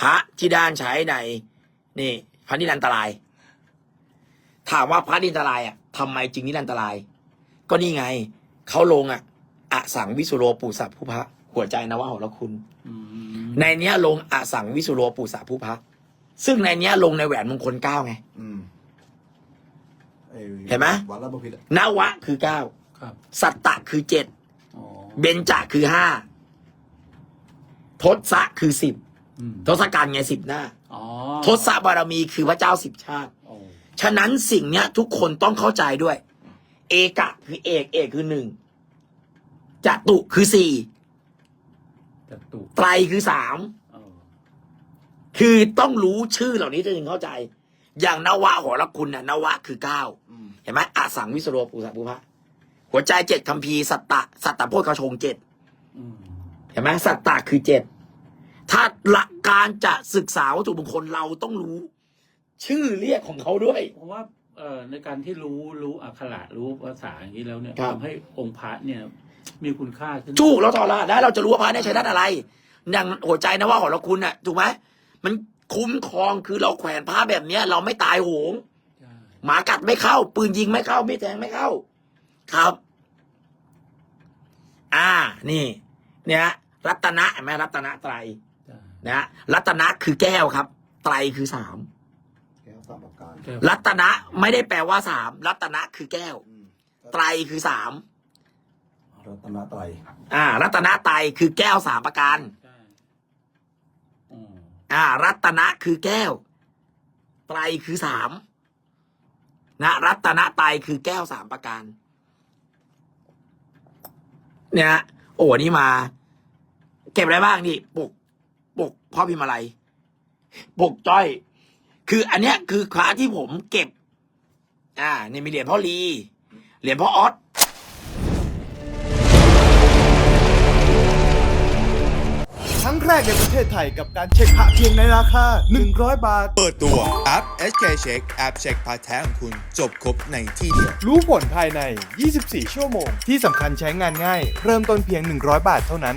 พระที่ด้านใช้ใน นี่พระนิรันตราย ถามว่าพระนิรันตรายอะทำไมจึงนิรันตราย ก็นี่ไง เขาลงอะอสังวิสุโรปุสัพผู้พระหัวใจนวะหรคุณอืมในเนี้ยลงอสังวิสุโรปุสะผู้พระซึ่งในเนี้ยลงในแหวนมงคลเก้าไงอืมอ้เห็นไหมวัดราชบพิตรอะนวะคือเก้าครับสัตตะคือเจ็ดอ๋อเบญจะคือห้าทศะคือสิบอืม ทศกัณฐ์ไงสิบหน้าอ๋อทศบารมีคือพระเจ้าสิบชาติโอ้ฉะนั้นสิ่งเนี้ย ทุกคนต้องเข้าใจด้วย เอกะคือเอกเอกคือหนึ่งจตุคือสี่จะตุไตรคือสามเออคือต้องรู้ชื่อเหล่านี้จะถึงเข้าใจ อย่างนวะหรคุณน่ะนวะคือเก้าอืมเห็นไหมอาสังวิสโรปุสัพพุพะหัวใจเจ็ดคัมภีร์สัตตะ สัตตะโพธิกชงเจ็ดอืมเห็นไหมสัตตะคือเจ็ด ถ้าหลักการจะศึกษาวัตถุมงคลเราต้องรู้ ชื่อเรียกของเขาด้วยเพราะว่าเอ่อในการที่รู้รู้อักขระรู้ภาษาอย่างนี้แล้วเนี่ยครับ ทำให้องค์พระเนี่ย มีคุณค่าขึ้นถูกแล้วต่อละแล้วเราจะรู้ว่าพระเนี่ยใช้ด้านอะไรอย่างหัวใจนะว่าของเราคุณน่ะถูกไหมมันคุ้มครองคือเราแขวนผ้าแบบเนี้ย เราไม่ตายโหง ใช่หมากัดไม่เข้า ปืนยิงไม่เข้าไม่แทงไม่เข้า ครับ อ่านี่ เนี่ยรัตนะเห็นไหมรัตนะไตรใช่ นะรัตนะคือแก้วครับ ไตรคือสามแก้วสามประการแก้วรัตนะไม่ได้แปลว่าสามรัตนะคือแก้ว อืมไตรคือสามรัตนไตรอ่า รัตนะไตรคือแก้วสามประการใช่อืมอ่า รัตนะคือแก้ว ไตรคือสามนะรัตนะไตรคือแก้วสามประการ เนี่ยโอ้นี่มา เก็บอะไรบ้างนี่ปก ปกพ่อพิมพ์อะไร ปกจ้อย คืออันเนี้ยคือคลาสที่ผมเก็บ อ่านี่มีเหรียญพ่อลีเหรียญพ่อออสครั้งแรกในประเทศไทยกับการเช็คพระเพียงในราคา 100 บาท เปิดตัวแอป SK Check แอปเช็คพาร์ทแท้ของคุณจบครบในที่เดียว รู้ผลภายใน 24 ชั่วโมง ที่สำคัญใช้งานง่าย เริ่มต้นเพียง 100 บาทเท่านั้น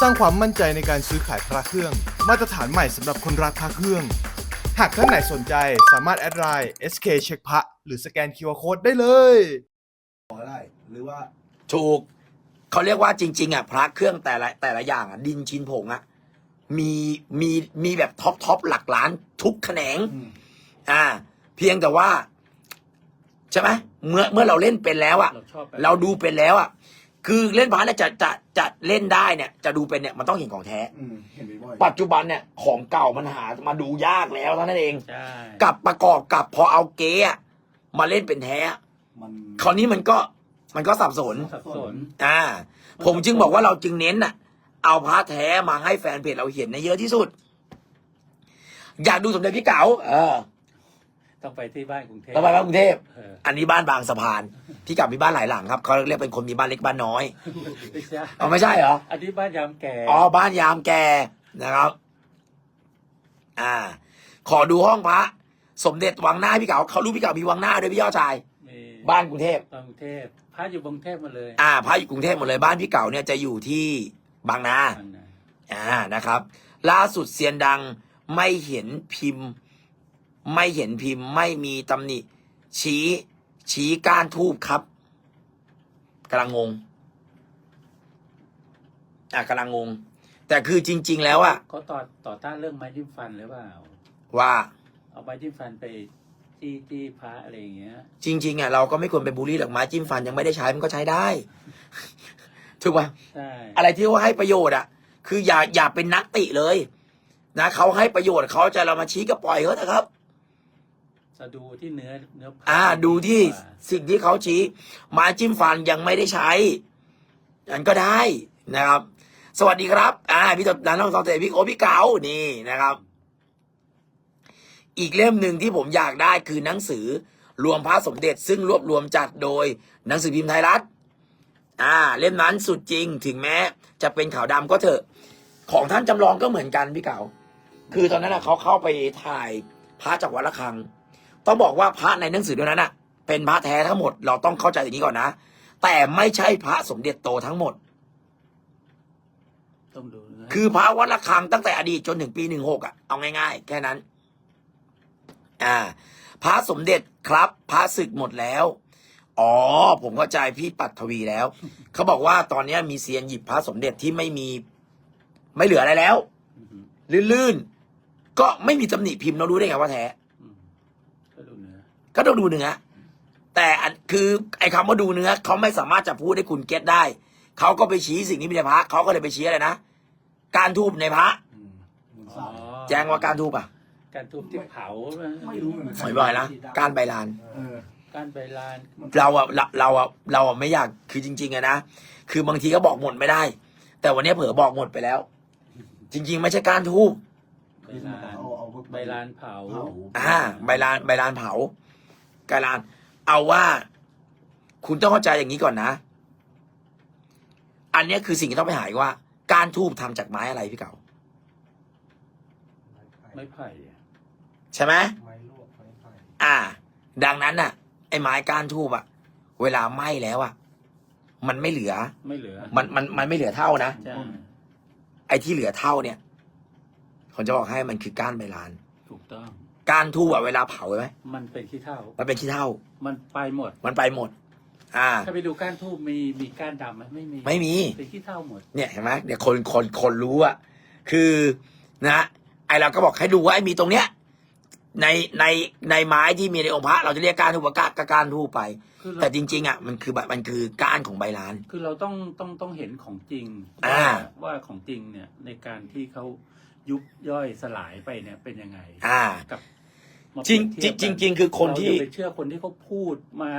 สร้างความมั่นใจในการซื้อขายพระเครื่อง มาตรฐานใหม่สำหรับคนรักพระเครื่อง หากท่านไหนสนใจสามารถแอดไลน์ SK เช็คพระหรือสแกน QR Code ได้เลย ขอได้หรือว่า ถูก เขาเรียกว่าจริง ๆอะพระเครื่องแต่ละแต่ละอย่างอะดินชินผงอะมีมีมีแบบท็อปท็อปหลักล้านทุกแขนงอืมอ่า เพียงแต่ว่า ใช่ไหมเมื่อเมื่อเราเล่นเป็นแล้วอะ เราชอบแบบเราดูเป็นแล้วอะ คือเล่นพาร์ทเนี่ยจะจะจะเล่นได้เนี่ย จะดูเป็นเนี่ยมันต้องเห็นของแท้ อืมเห็นบ่อยปัจจุบันเนี่ยของเก่ามันหามาดูยากแล้วเท่านั้นเอง ใช่กับประกอบกับพอเอาเก๊อะมาเล่นเป็นแท้มันคราวนี้มันก็มันก็สับสน สับสน อ่า ผมจึงบอกว่าเราจึงเน้นน่ะ เอาพระแท้มาให้แฟนเพจเราเห็นในเยอะที่สุด อยากดูสมเด็จพี่เก๋าเออ ต้องไปที่บ้านกรุงเทพ เราไปบ้านกรุงเทพ เอออันนี้บ้านบางสะพาน พี่เก๋ามีบ้านหลายหลังครับเขาเรียกเป็นคนมีบ้านเล็กบ้านน้อย ไม่ใช่เอาไม่ใช่เหรอ อันนี้บ้านยามแก่อ๋อบ้านยามแกนะครับ อ่า ขอดูห้องพระ สมเด็จวังหน้าพี่เก๋าเขารู้พี่เก๋ามีวังหน้าด้วยพี่ยอดชาย มีบ้านกรุงเทพกรุงเทพพระอยู่กรุงเทพหมาเลยอ่าพระอยู่กรุงเทพหมดเลยบ้านพี่เก๋าเนี่ยจะอยู่ที่บางนา อันนั้นอ่านะครับ ล่าสุดเซียนดังไม่เห็นพิมพ์ ไม่เห็นพิมพ์ไม่มีตำหนิ ชี้ ชี้ก้านทูบครับกำลังงงอะกำลังงง แต่คือจริง ๆ แล้วอะเขาต่อต่อต้านเรื่องไม้จิ้มฟันหรือเปล่าว่า เอาไม้จิ้มฟันไปที่ที่พระอะไรอย่างเงี้ย จริง ๆอะเราก็ไม่ควรไปบูลลี่ดอกไม้จิ้มฟันยังไม่ได้ใช้มันก็ใช้ได้ ถูกป่ะใช่อะไรที่ว่าให้ประโยชน์อะคืออย่าอย่าเป็นนักติเลย นะเขาให้ประโยชน์เขาจะเรามาชี้ก็ปล่อยเขานะครับ จะดูที่เนื้อเนื้อผ้าอ่าดูที่ดีกว่าสิ่งที่เขาชี้ไม้จิ้มฟันยังไม่ได้ใช้อันก็ได้นะครับ สวัสดีครับ อ่า พี่ตบนันน้องตองเตะพี่โอพี่เก๋านี่นะครับ อีกเล่มหนึ่งที่ผมอยากได้คือหนังสือรวมพระสมเด็จ ซึ่งรวบรวมจัดโดยหนังสือพิมพ์ไทยรัฐ อ่า เล่มนั้นสุดจริงถึงแม้ จะเป็นขาวดำก็เถอะ ของท่านจำลองก็เหมือนกันพี่เก๋าคือตอนนั้นนะเขาเข้าไปถ่ายพระจากวัดระฆัง ต้องบอกว่าพระในหนังสือเล่มนั้นน่ะ เป็นพระแท้ทั้งหมด เราต้องเข้าใจอย่างนี้ก่อนนะ แต่ไม่ใช่พระสมเด็จโตทั้งหมด ต้องดูนะคือพระวัดระฆังตั้งแต่อดีตจนถึงปีหนึ่งหกอะ เอาง่ายๆ แค่นั้น อ่า พระสมเด็จครับ พระศึกหมดแล้ว อ๋อ ผมเข้าใจพี่ปัทวีแล้ว เขาบอกว่าตอนนี้มีเซียนหยิบพระสมเด็จที่ไม่มี ไม่เหลืออะไรแล้ว อือฮึลื่นๆ ก็ไม่มีตำหนิพิมพ์เรารู้ได้ไงว่าแท้อืมก็ดูเนื้อ ก็ต้องดูเนื้อ แต่อันคือไอ้คำว่าดูเนื้อเขาไม่สามารถจะพูดให้คุณเก็ตได้ เขาก็ไปชี้สิ่งที่มีในพระเขาก็เลยไปชี้อะไรนะ การทูบในพระอืมหมุนอ๋สาอยแจ้งว่าการทูบอะ การทุบที่เผาไม่รู้เหมือนกันหอยบ่อยนะการใบลาน เออการใบลานเราอะเราเราอะเราอะไม่อยากคือจริง ๆอะนะคือบางทีก็บอกหมดไม่ได้ แต่วันนี้เผลอบอกหมดไปแล้ว จริง ๆ ไม่ใช่การทูบใบลานเอาเอาพวกใบลานเผาเผา อ่าใบลานใบลานเผา ใบลานเอาว่าคุณต้องเข้าใจอย่างนี้ก่อนนะ อันเนี้ยคือสิ่งที่ต้องไปหาอีกว่า การทูบทำจากไม้อะไรพี่เก๋าไม่ไผ่อะใช่ไหมไม้ลวกไม้ไผ่อ่า ดังนั้นน่ะ ไอ้ไม้การทูบอะเวลาไหม้แล้วอะมันไม่เหลือ ไม่เหลือ มันมันมันไม่เหลือเท่านะใช่ไอ้ที่เหลือเท่าเนี่ยผมจะบอกให้มันคือก้านใบลาน ถูกต้อง ก้านทูบอะเวลาเผาใช่ไหมมันเป็นขี้เถ้ามันเป็นขี้เท่ามันไปหมด มันไปหมด อ่า ถ้าไปดูก้านทูบมีมีก้านดำไหมไม่มีไม่มี เป็นขี้เถ้าหมด เนี่ยเห็นไหมเดี๋ยวคนคนคนรู้อะคือนะไอเราก็บอกให้ดูว่าไอ้มีตรงเนี้ยในในในไม้ที่มีในองค์พระเราจะเรียกก้านทูบว่าก้านก็ก้านทูบไป คือเราแต่จริง ๆอะมันคือแบบมันคือก้านของใบลาน คือเราต้องต้องต้องเห็นของจริงอ่า ว่าว่าของจริงเนี่ยในการที่เขายุบย่อยสลายไปเนี่ยเป็นยังไง อ่า กับ มาจริงเปยบเทียบจริงจริง ๆ คือคนที่ เราอย่าไปเชื่อคนที่เขาพูดมา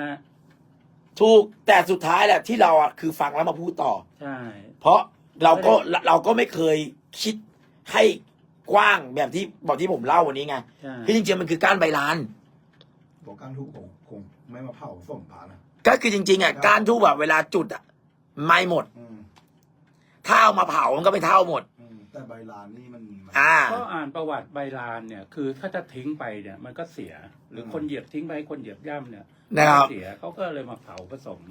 ถูกแต่สุดท้ายแหละที่เราอะคือฟังแล้วมาพูดต่อ ใช่ เพราะเราก็เราก็ไม่เคยคิดให้กว้างแบบที่บอกที่ผมเล่าวันนี้ไงใช่ คือจริงๆมันคือก้านใบลาน บอกการทุบผมคงไม่มาเผาส่งผานะก็คือจริงๆอะก้านทูบอะเวลาจุดอะไม่หมด อืมถ้าเอามาเผามันก็เป็นเท่าหมดอืม แต่ใบลานนี่มันมัน อ่า ก็อ่านประวัติใบลานเนี่ย คือถ้าจะทิ้งไปเนี่ยมันก็เสีย หรือคนเหยียบทิ้งไปคนเหยียบย่ำเนี่ยนะครับ เสียเขาก็เลยมาเผาผสม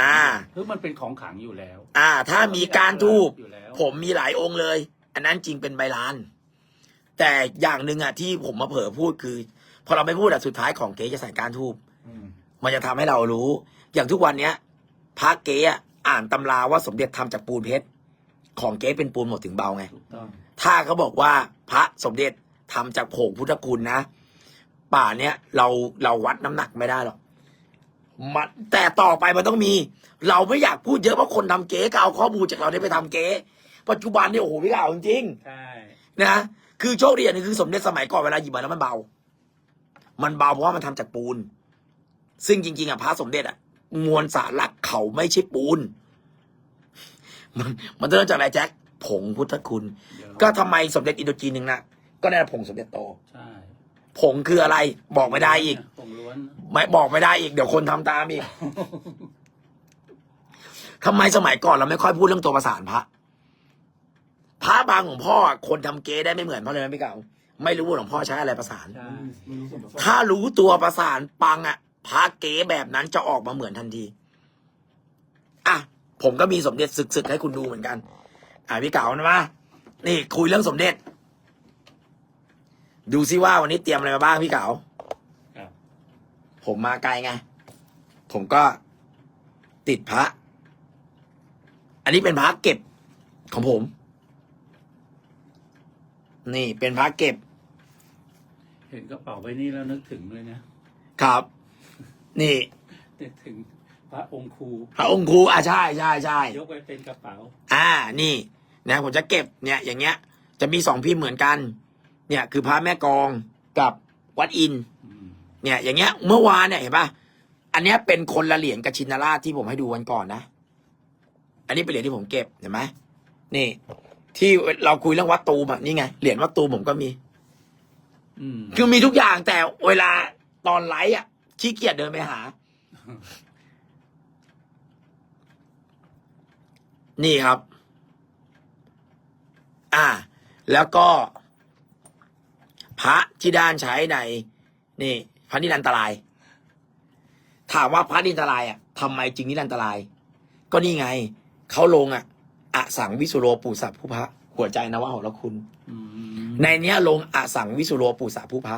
อ่า คือมันเป็นของขลังอยู่แล้วอ่า ถ้ามีการทูบ อยู่แล้วผมมีหลายองค์เลย อันนั้นจริงเป็นใบลาน แต่อย่างหนึ่งอะที่ผมมาเผลอพูดคือ พอเราไม่พูดอะสุดท้ายของเก๊จะใส่การทูบอืมมันจะทำให้เรารู้ อย่างทุกวันเนี้ยพระเก๊อะอ่านตำราว่าสมเด็จทำจากปูนเพชร ของเก๊เป็นปูนหมดถึงเบาไง ถูกต้อง ถ้าเขาบอกว่าพระสมเด็จทำจากผงพุทธคุณนะ ป่าเนี้ยเราเราวัดน้ำหนักไม่ได้หรอกมันแต่ต่อไปมันต้องมี เราไม่อยากพูดเยอะเพราะคนทำเก๊ก็เอาข้อมูลจากเราได้ไปทำเก๊ปัจจุบันนี่โอ้โหพี่ก่าวจริงใช่ๆนะคือโชคดีอย่างหนึงคือสมเด็จสมัยก่อนเวลาหยิบมาแล้วมันเบา มันเบาเพราะว่ามันทำจากปูน ซึ่งจริงๆอะพระสมเด็จอะมวลสารหลักเขาไม่ใช่ปูน มันมันเริ่มจากอะไรแจ็คผงพุทธคุณเดี๋ยวก็ทำไมสมเด็จอินโดจีนหนึ่งนะก็ได้ผงสมเด็จโต ใช่ผงคืออะไร บอกไม่ได้อีก ผงล้วนไม่บอกไม่ได้อีก เดี๋ยวคนทำตามอีกทำไมสมัยก่อนเราไม่ค่อยพูดเรื่องตัวประสานพระ พระบางของพ่อคนทำเก๊ได้ไม่เหมือนพ่อเลยนะพี่เก่าไม่รู้ว่าหลวงพ่อใช้อะไรประสาน ใช่ไม่รู้ส่วนผสมถ้ารู้ตัวประสานปังอะพระเก๋แบบนั้นจะออกมาเหมือนทันทีอะ ผมก็มีสมเด็จศึกๆให้คุณดูเหมือนกัน อะพี่เก๋านะมานี่คุยเรื่องสมเด็จ ดูซิว่าวันนี้เตรียมอะไรมาบ้างพี่เก๋าครับผมมาไกลไง ผมก็ติดพระ อันนี้เป็นพระเก็บของผม นี่เป็นพระเก็บ เห็นกระเป๋าใบนี้แล้วนึกถึงเลยนะ ครับ นี่นึกถึง พระองค์ครูพระองค์ครูอะใช่ใช่ใช่ยกไว้เป็นกระเป๋า อ่านี่นะผมจะเก็บเนี่ยอย่างเงี้ย จะมีสองพิมพ์เหมือนกัน เนี่ยคือพระแม่กลองกับวัดอินทร์อืมเนี่ยอย่างเงี้ย เมื่อวานเนี่ยเห็นปะอันเนี้ยเป็นคนละเหรียญกับชินราชที่ผมให้ดูวันก่อนนะ อันนี้เป็นเหรียญที่ผมเก็บเห็นไหมนี่ ที่เราคุยเรื่องวัดตูมอะนี่ไงเหรียญวัดตูมผมก็มีอืมคือมีทุกอย่างแต่เวลาตอนไลฟ์อะขี้เกียจเดินไปหา นี่ครับ อ่า แล้วก็ พระที่ด้านใช้ใน นี่ พระนิรันตราย ถามว่าพระนิรันตรายอะทำไมจึงนิรันตราย ก็นี่ไง เขาลงอะอะสังวิสุโรปู่สัพผู้พระหัวใจนะว่าหรคุณอืมในเนี้ยลงอะสังวิสุโรปู่สาผู้พระ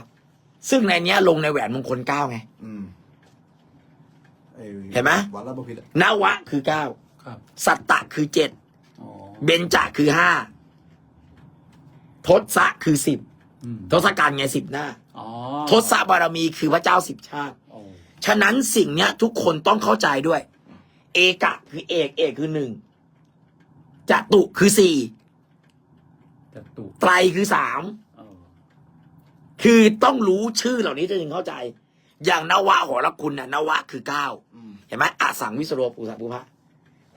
ซึ่งในเนี้ยลงในแหวนมงคลเก้าไงอืมอ้เห็นไหมวัดราชบพิตรอะนวะคือเก้า ครับสัตตะคือเจ็ดอ๋อเบญจคือห้าทศะคือสิบอืมทศกัณฐ์ไงสิบหน้า อ๋อทศบารมีคือพระเจ้าสิบชาติ โอ้ฉะนั้นสิ่งเนี้ย ทุกคนต้องเข้าใจด้วย เอกะคือเอกเอกคือหนึ่งจตุคือสี่จะตุไตรคือสามเออคือต้องรู้ชื่อเหล่านี้จะถึงเข้าใจ อย่างนวะหอรคุณน่ะนวะคือเก้าอืมเห็นไหมอาสังวิสโรปูสัพพุพะ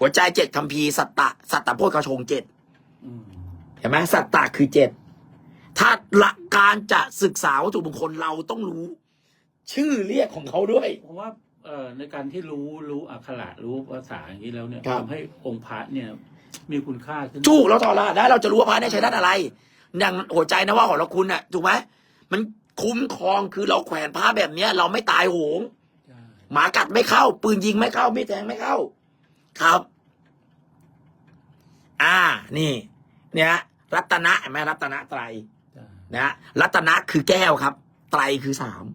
หัวใจเจ็ดคัมภีร์สัตตะ สัตตะโพธิกชงเจ็ดอืมเห็นไหมสัตตะคือเจ็ดถ้าหลักการจะศึกษาวัตถุมงคลเราต้องรู้ ชื่อเรียกของเขาด้วย เพราะว่าเอ่อในการที่รู้รู้อักขระรู้ภาษาอย่างนี้แล้วเนี่ยครับ ทำให้องค์พระเนี่ย มีคุณค่าขึ้นถูกเราถอดรหัสได้เราจะรู้ว่าพระเนี่ยใช้ด้านอะไรอย่างหัวใจนะว่าของเราคุณน่ะถูกไหมมันคุ้มครองคือเราแขวนผ้าแบบเนี้ย เราไม่ตายโหง ใช่หมากัดไม่เข้า ปืนยิงไม่เข้าไม่แทงไม่เข้า ครับ อ่า นี่ เนี่ย รัตนะเห็นไหมรัตนะไตรใช่นะรัตนะคือแก้วครับ ไตรคือสาม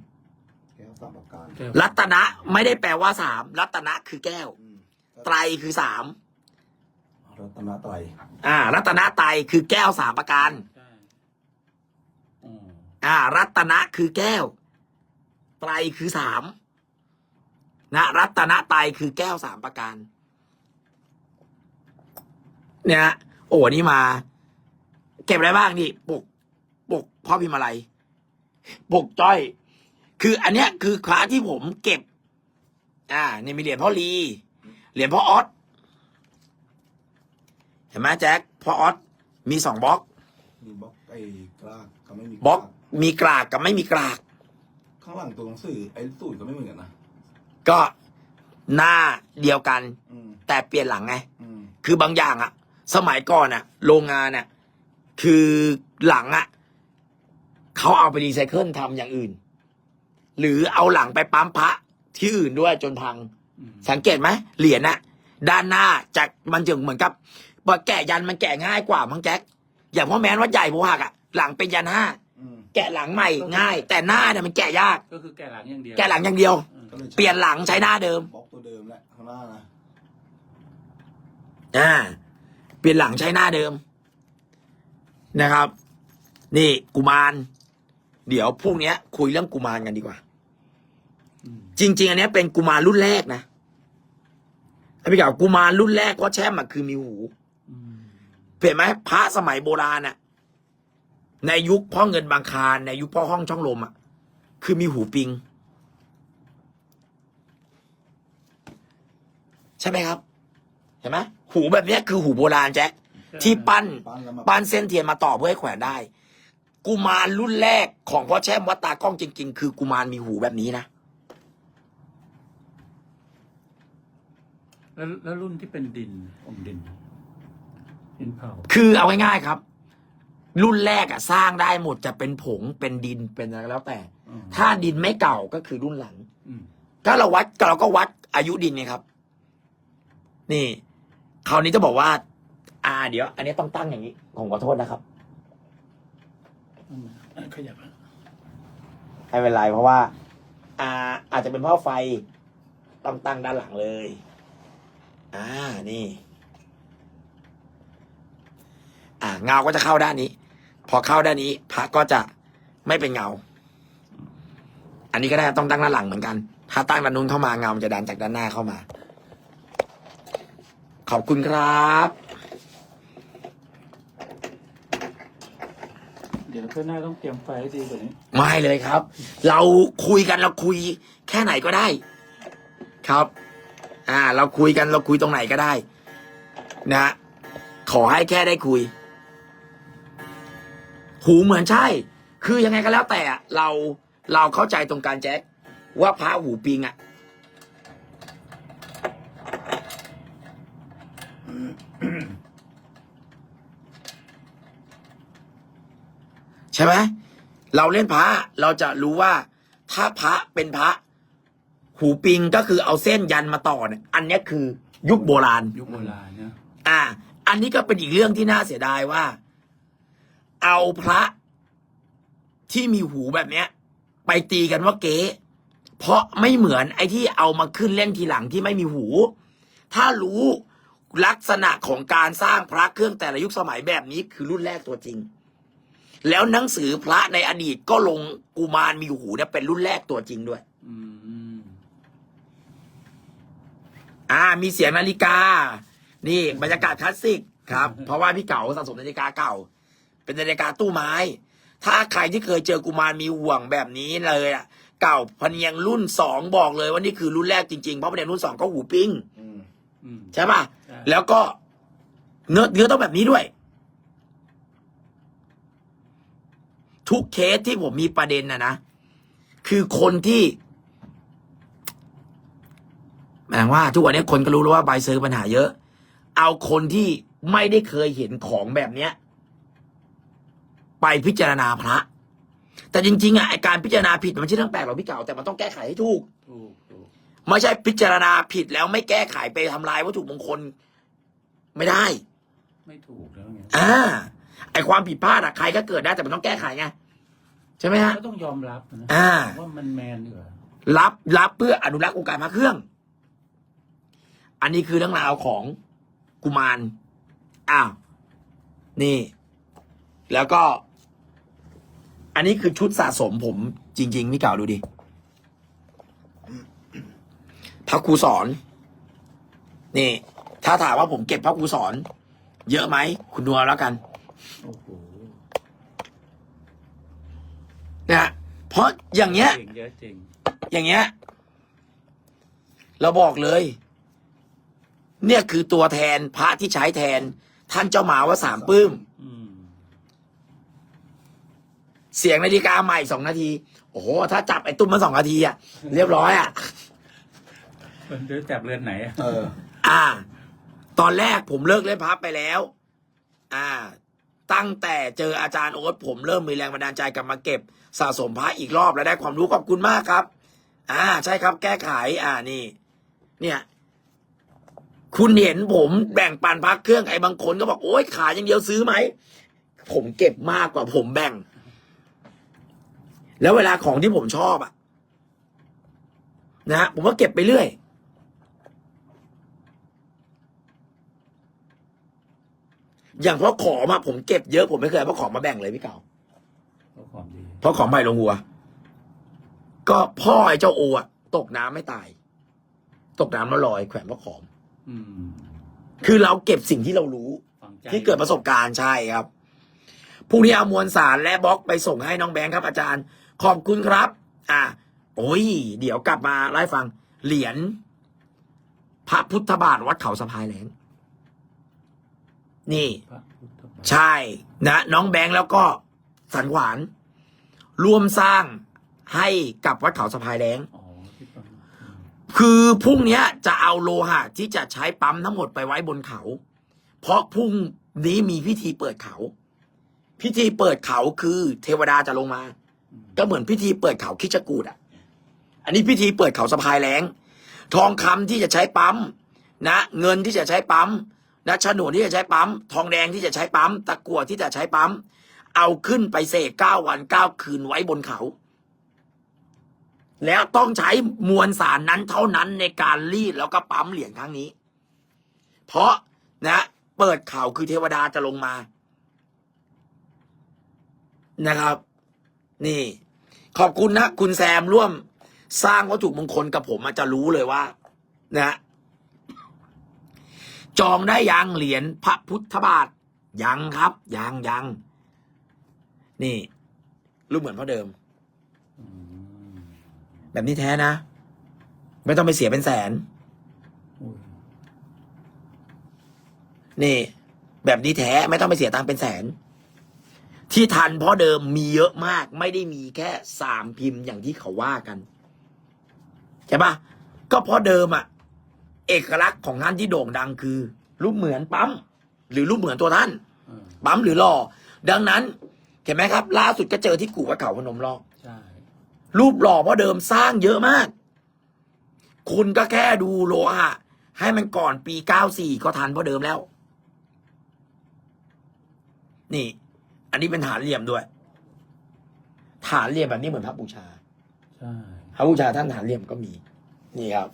แก้วสามประการแก้วรัตนะไม่ได้แปลว่าสามรัตนะคือแก้วอืมไตรคือสามรัตนไตรอ่า รัตนะไตรคือแก้วสามประการใช่อืมอ่า รัตนะคือแก้ว ไตรคือสามนะรัตนะไตรคือแก้วสามประการ เนี่ย โอ้นี่มา เก็บอะไรบ้างนี่ปก ปกพ่อพิมพ์อะไร ปกจ้อย คืออันเนี้ยคือคลาสที่ผมเก็บ อ่านี่มีเหรียญพ่อลีเหรียญพ่อออสเห็นไหมแจ็คพ่อออสมีสองบล็อกมีบล็อกไอ้กลากก็ไม่มีบล็อกามีกรากกับไม่มีกราก ข้างหลังตัวหนังสือไอ้สูตรก็ไม่เหมือนกันนะก็หน้าเดียวกัน อืมแต่เปลี่ยนหลังไง อืมคือบางอย่างอะ สมัยก่อนอะโรงงานอะคือหลังอะเขาเอาไปรีไซเคิลทำอย่างอื่น หรือเอาหลังไปปั๊มพระที่อื่นด้วยจนพังอืมสังเกตไหมเหรียญอะด้านหน้าจากมันจึงเหมือนกับว่าแกะยันมันแกะง่ายกว่ามั้งแจ็คอย่างพ่อแม้นวัดใหญ่โพหักอะหลังเป็นยันห้าอืมแกะหลังใหม่ง่าย แต่หน้าเนี่ยมันแกะยาก ก็คือแก่หลังอย่างเดียวแกะหลังอย่างเดียวอืมก็เลยใช้เปลี่ยนหลังใช้หน้าเดิมบล็อกตัวเดิมแหละข้างหน้านะ อ่า เปลี่ยนหลังใช้หน้าเดิมนะครับ นี่กุมาร เดี๋ยวพรุ่งนี้คุยเรื่องกุมารกันดีกว่า จริง ๆ อันนี้เป็นกุมารรุ่นแรกนะพี่กากุมารรุ่นแรกเพราะแช่มอะคือมีหูอืมเห็นไหมพระสมัยโบราณน่ะ ในยุคพ่อเงินบางคารในยุคพ่อห้องช่องลมอะ คือมีหูปิง ใช่ไหมครับ เห็นไหม หูแบบเนี้ยคือหูโบราณแจ๊คที่ปั้นปั้นแล้วมาปั้นเส้นเทียนมาต่อเพื่อให้แขวนได้ กุมารรุ่นแรกของพ่อแช่มวัดตากล้องจริง ๆ คือกุมารมีหูแบบนี้นะแล้วแล้วรุ่นที่เป็นดินอมดินดินเผาคือเอาง่ายๆครับ รุ่นแรกอะสร้างได้หมดจะเป็นผงเป็นดินเป็นอะไรก็แล้วแต่ อืมถ้าดินไม่เก่าก็คือรุ่นหลัง อืมถ้าเราวัดเราก็วัดอายุดินเนี่ยครับ นี่ คราวนี้จะบอกว่า อ่า เดี๋ยว อันนี้ต้องตั้งอย่างนี้ ผมขอโทษนะครับอืมอะขยับอะไม่เป็นไรเพราะว่า อ่า อาจจะเป็นเพราะไฟต้องตั้งด้านหลังเลย อ่า นี่ อ่า เงาก็จะเข้าด้านนี้ พอเข้าด้านนี้พระก็จะไม่เป็นเงา อันนี้ก็ได้ต้องตั้งด้านหลังเหมือนกัน ถ้าตั้งด้านนู้นเข้ามาเงามันจะดันจากด้านหน้าเข้ามา ขอบคุณครับ เดี๋ยวเพื่อนหน้าต้องเตรียมไฟให้ดีกว่านี้ ไม่เลยครับ เราคุยกันเราคุย แค่ไหนก็ได้ ครับ อ่า เราคุยกันเราคุยตรงไหนก็ได้ นะฮะขอให้แค่ได้คุย หูเหมือนใช่ คือยังไงก็แล้วแต่อะเราเราเข้าใจตรงการแจ็คว่าพระหูปิงอะ ใช่ไหมเราเล่นพระเราจะรู้ว่า ถ้าพระเป็นพระ หูปิงก็คือเอาเส้นยันมาต่อเนี่ยอันเนี้ยคือ ยุคโบราณ ยุคโบราณเนี่ยอ่า อันนี้ก็เป็นอีกเรื่องที่น่าเสียดายว่า เอาพระที่มีหูแบบเนี้ย ไปตีกันว่าเก๊เพราะไม่เหมือนไอ้ที่เอามาขึ้นเล่นทีหลังที่ไม่มีหู ถ้ารู้ ลักษณะของการสร้างพระเครื่องแต่ละยุคสมัยแบบนี้คือรุ่นแรกตัวจริง แล้วหนังสือพระในอดีตก็ลงกุมารมีหูเนี่ยเป็นรุ่นแรกตัวจริงด้วยอืมอ่า มีเสียงนาฬิกา นี่บรรยากาศคลาสสิกครับ เพราะว่าพี่เก๋าสะสมนาฬิกาเก่า เป็นนาฬิกาตู้ไม้ ถ้าใครที่เคยเจอกุมารมีห่วงแบบนี้เลยอะ เก่าพะเนียงรุ่นสองบอกเลยว่านี่คือรุ่นแรกจริงๆ เพราะพะเนียงรุ่นสองก็หูปิ้งอืมอืมใช่ป่ะใช่ แล้วก็เนื้อเนื้อต้องแบบนี้ด้วย ทุกเคสที่ผมมีประเด็นนะนะ คือคนที่หมายถึงว่า ทุกวันนี้คนก็รู้แล้วว่าใบเซอร์ปัญหาเยอะ เอาคนที่ไม่ได้เคยเห็นของแบบเนี้ย ไปพิจารณาพระ แต่จริง ๆอะไอการพิจารณาผิดมันไม่ใช่เรื่องแปลกหรอกพี่เก่าแต่มันต้องแก้ไขให้ถูกถูกถูกไม่ใช่พิจารณาผิดแล้วไม่แก้ไขไปทำลายวัตถุมงคล ไม่ได้ ไม่ถูกแล้วไงอ่า ไอความผิดพลาดอะใครก็เกิดได้แต่มันต้องแก้ไขไงใช่ไหมฮะ ก็ต้องยอมรับนะอ่า ว่ามันแมนดีกว่ารับรับเพื่ออนุรักษ์วงการพระเครื่อง อันนี้คือเรื่องราวของกุมาร อ้าว นี่ แล้วก็ อันนี้คือชุดสะสมผมจริงๆพี่เก่าดูดิ พระครูสอน นี่ ถ้าถามว่าผมเก็บพระครูสอน เยอะไหม คุณดูเอาแล้วกันโอ้โหนะฮะเพราะอย่างเงี้ยเก่งเยอะจริงอย่างเงี้ย เราบอกเลย เนี่ยคือตัวแทนพระที่ใช้แทน ท่านเจ้าหมาว่าสามปื้ม อืมเสียงนาฬิกาใหม่สองนาที โอ้โห ถ้าจับไอ้ตุ้มมาสองนาทีอะเรียบร้อยอะมันจะจับเรือนไหนอะ เออ อ่า ตอนแรกผมเลิกเล่นพับไปแล้ว อ่า ตั้งแต่เจออาจารย์โอ๊ตผมเริ่มมีแรงบันดาลใจกลับมาเก็บสะสมพระอีกรอบแล้วได้ความรู้ขอบคุณมากครับ อ่า ใช่ครับ แก้ไข อ่านี่ เนี่ย คุณเห็นผมแบ่งปันพักเครื่องไอ้บางคนก็บอกโอ๊ยขายอย่างเดียวซื้อไหมผมเก็บมากกว่าผมแบ่ง แล้วเวลาของที่ผมชอบอะนะฮะผมก็เก็บไปเรื่อย อย่างเพราะของอะผมเก็บเยอะผมไม่เคยเอาเพราะของมาแบ่งเลยพี่เก่าก็ความดีเพราะของใบลงหัว ก็พ่อไอ้เจ้าโออะตกน้ำไม่ตาย ตกน้ำแล้วลอยแขวนเพราะของอืมคือเราเก็บสิ่งที่เรารู้ ฝังใจที่เกิดประสบการณ์ใช่ครับพรุ่งนี้เอามวลสารและบล็อกไปส่งให้น้องแบงค์ครับอาจารย์ ขอบคุณครับ อะโอ้ย เดี๋ยวกลับมาไล่าให้ฟัง เหรียญพระพุทธบาทวัดเขาสะพายแหลง นี่พระพุทธบาทใช่นะ น้องแบงค์แล้วก็สันขวาน ร่วมสร้างให้กับวัดเขาสะพายแดงอ๋อที่ปั๊มอืมคือพรุ่งเนี้ยจะเอาโลหะที่จะใช้ปั๊มทั้งหมดไปไว้บนเขา เพราะพรุ่งนี้มีพิธีเปิดเขา พิธีเปิดเขาคือเทวดาจะลงมา ก็เหมือนพิธีเปิดเขาคิดจกูดอะ อันนี้พิธีเปิดเขาสะพายแรงทองคำที่จะใช้ปั๊มนะ เงินที่จะใช้ปั๊ม นะฉนวนที่จะใช้ปั๊ม ทองแดงที่จะใช้ปั๊ม ตะกั่วที่จะใช้ปั๊ม เอาขึ้นไปเสกเก้าวันเก้าคืนไว้บนเขา แล้วต้องใช้มวลสารนั้นเท่านั้นในการรีดแล้วก็ปั๊มเหรียญครั้งนี้ เพราะนะเปิดเขาคือเทวดาจะลงมานะครับ นี่ ขอบคุณนะ คุณแซมร่วมสร้างวัตถุมงคลกับผมอาจจะรู้เลยว่า นะ จองได้ยังเหรียญพระพุทธบาทยังครับ ยังยังนี่ รูปเหมือนพ่อเดิมอืมแบบนี้แท้นะ ไม่ต้องไปเสียเป็นแสนอุ้ยนี่ แบบนี้แท้ไม่ต้องไปเสียตังค์เป็นแสน ที่ทันเพราะเดิมมีเยอะมาก ไม่ได้มีแค่สามพิมพ์อย่างที่เขาว่ากัน ใช่ปะก็เพราะเดิมอะ เอกลักษณ์ของท่านที่โด่งดังคือ รูปเหมือนปั๊มหรือรูปเหมือนตัวท่านเออปั๊มหรือหล่อดังนั้นเห็นไหมครับ ล่าสุดก็เจอที่กู่วัดเขาพนมรอกใช่รูปหล่อเพราะเดิมสร้างเยอะมาก คุณก็แค่ดูโลหะให้มันก่อนปีเก้าสี่ก็ทันเพราะเดิมแล้ว นี่ อันนี้เป็นฐานเหลี่ยมด้วย ฐานเหลี่ยมแบบนี้เหมือนพระบูชาใช่พระบูชาท่านฐานเหลี่ยมก็มี นี่ครับ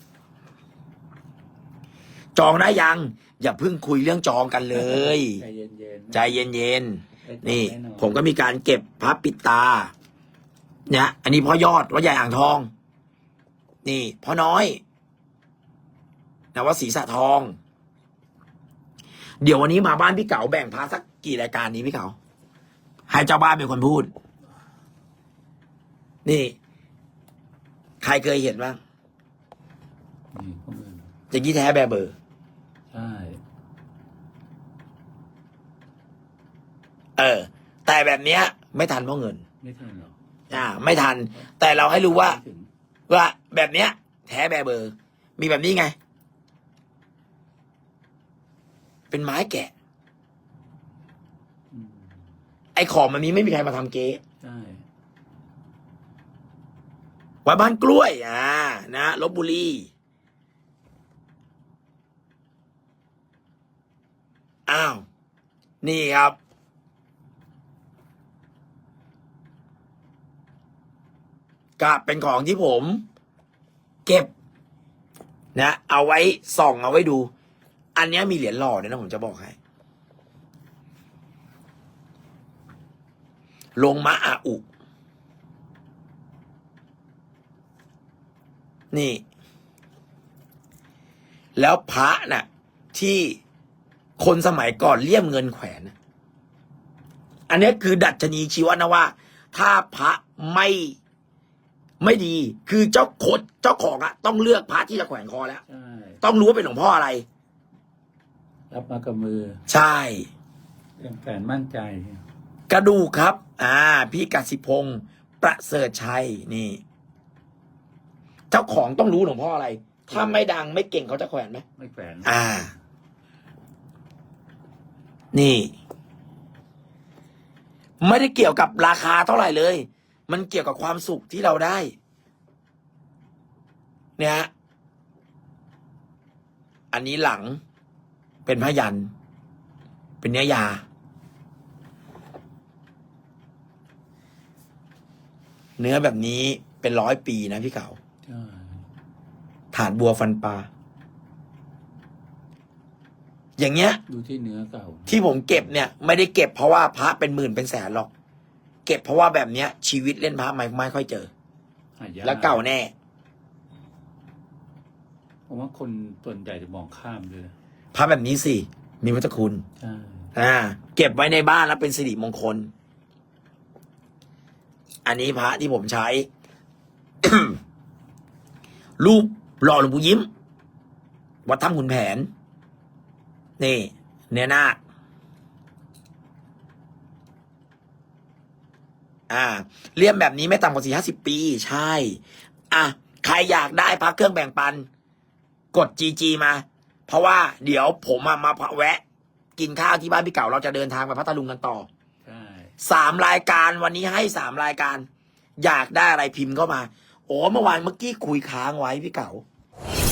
จองได้ยัง อย่าเพิ่งคุยเรื่องจองกันเลย ใจเย็นๆใจเย็นได้จบๆนี่แอผมก็มีการเก็บพระปิดตา เนี่ยอันนี้พ่อยอดวัดใหญ่อ่างทอง นี่พ่อน้อยนะว่าศรีสะทอง เดี๋ยววันนี้มาบ้านพี่เก๋าแบ่งพระสักกี่รายการนี้พี่เก๋าให้เจ้าบ้านเป็นคนพูด นี่ ใครเคยเห็นบ้างนี่ก็มืออย่างนี้แท้แบบเบอร์ ใช่ เออ แต่แบบเนี้ย ไม่ทันเพราะเงิน ไม่ทันหรอกอ่า ไม่ทัน แต่เราให้รู้ว่า ไม่ถึงว่าแบบเนี้ย แท้แบบเบอร์ มีแบบนี้ไง เป็นไม้แกะ อืมไอ้ของมันนี้ไม่มีใครมาทำเก๊ ใช่วัดบ้านกล้วย อ่า นะลบบุรี อ้าว นี่ครับ ก็เป็นของที่ผม เก็บ นะ เอาไว้ส่องเอาไว้ดู อันนี้มีเหรียญหล่อเนี่ยนะผมจะบอกให้ ลงมาอาอุนี่ แล้วพระน่ะ ที่ คนสมัยก่อนเลี่ยมเงินแขวนน่ะอันเนี้ยคือดัชนีชีวนะว่า ถ้าพระไม่ไม่ดี คือเจ้าโคดเจ้าของอะต้องเลือกพระที่จะแขวนคอแล้ว ใช่ต้องรู้ว่าเป็นหลวงพ่ออะไร รับมากับมือใช่ เรื่องแฟนมั่นใจ กระดูกครับ อ่า พี่กสิพงศ์ประเสริฐชัย นี่ เจ้าของต้องรู้หลวงพ่ออะไร ถ้าไม่ดังไม่เก่งเขาจะแขวนไหมไม่แฝนอ่า นี่ ไม่ได้เกี่ยวกับราคาเท่าไหร่เลย มันเกี่ยวกับความสุขที่เราได้ เนี่ยฮะอันนี้หลังเป็นพยัน เป็นเนื้อยา เนื้อแบบนี้เป็นร้อยปีนะพี่เก่าใช่ฐานบัวฟันปลา อย่างเงี้ย ดูที่เนื้อเก่า ที่ผมเก็บเนี่ย ไม่ได้เก็บเพราะว่าพระเป็นหมื่นเป็นแสนหรอก เก็บเพราะว่าแบบเนี้ย ชีวิตเล่นพระไม่ไม่ค่อยเจอหายากแล้วเก่าแน่ ผมว่าคนส่วนใหญ่จะมองข้ามเลยนะพระแบบนี้สิ มีวัตคุณใช่อ่า เก็บไว้ในบ้านแล้วเป็นสิริมงคล อันนี้พระที่ผมใช้ รูปหล่อหลวงปู่ยิ้ม วัดถ้ำขุนแผน นี่ เนื้อนาคอ่าเลี่ยมแบบนี้ไม่ต่ำกว่าสี่ห้าสิบปี ใช่ อะ ใครอยากได้พระเครื่องแบ่งปัน กดจีจีมา เพราะว่าเดี๋ยวผมอะมาแวะ กินข้าวที่บ้านพี่เก่าเราจะเดินทางไปพัทลุงกันต่อใช่สามรายการวันนี้ให้สามรายการ อยากได้อะไรพิมพ์เข้ามา โอ้เมื่อวานเมื่อกี้คุยค้างไว้พี่เก๋าค